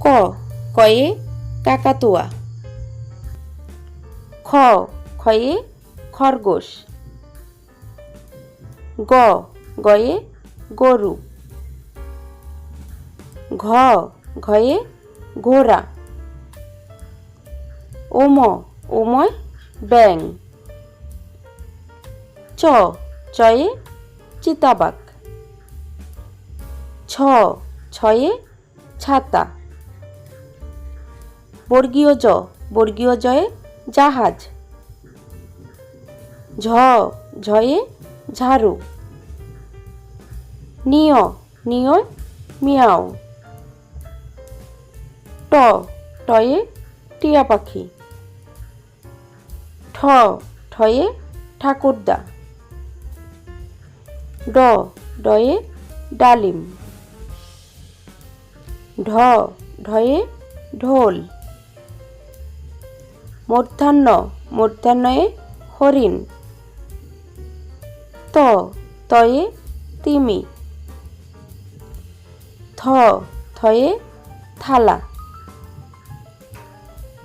ক, কয়ে কাকাতুয়া। খ, খয়ে খরগোশ। গ, গয়ে গরু। ঘ, ঘয়ে ঘোড়া। ওম, ওময় ব্যাং। চ, চয়ে চিতাবাঘ। ছ, ছয়ে ছাতা। বর্গীয় জ, বর্গীয় জয়ে জাহাজ। ঝ, ঝয়ে ঝাড়ু। নিয় নিয় মিয়াও। ট, টয়ে টিয়া পাখি। ঠ, ঠয়ে ঠাকুরদা। ড, ডয়ে ডালিম। ঢ, ঢয়ে ঢোল। মূর্ধান্য মূর্ধান্যয়ে হরিণ। ত, তয়ে তিমি। থ থয়ে থালা।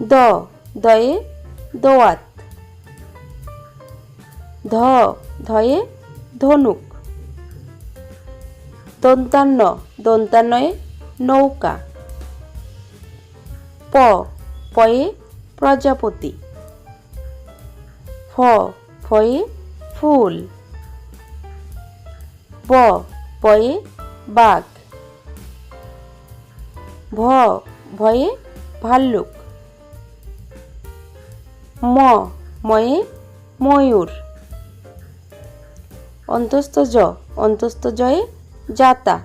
দ, দয়ে দোয়াত। ধ, ধয়ে ধনুক। দন্তান্ন দন্তান্নয়ে নৌকা। প, পয়ে প্রজাপতি। ফ, ফয়ে ফুল। ব, বয়ে বাঘ। ভ, ভয়ে ভাল্লুক। ম, ময়ে ময়ূর। অন্তস্থ জ, অন্তস্থ জয়ে জাতা।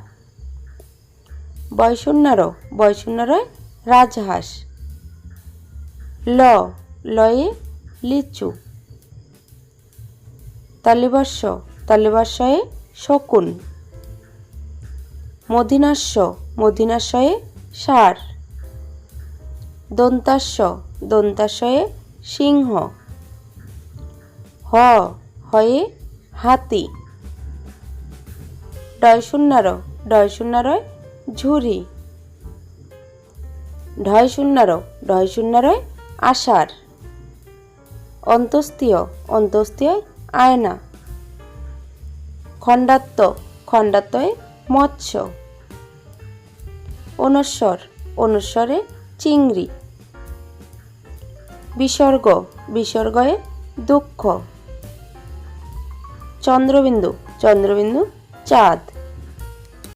বয়শূন্যর বয়শূন্যরয় রাজহাঁস। ল, লয়ে লিচু। তালিবাস্য তালিবাস্যয়ে শকুন। মধিনাস্য মধিনাস্যয়ে ষাঁড়। দন্তাস্য দন্তাস্যয়ে সিংহ। হ, হয়ে হাতি। ডয় শূন্যার ডয় শূন্যারয় ঝুরি। ঢয় শূন্যার ঢয় শূন্যারয় আষাঢ় অন্তস্তীয় অন্তস্তীয় আয়না। খণ্ডাত্ম খণ্ডাত্ময়ে মৎস্য। অনুস্বর, অনুস্বরে চিংড়ি। বিসর্গ, বিসর্গয়ে দুঃখ। চন্দ্রবিন্দু চন্দ্রবিন্দু চাঁদ।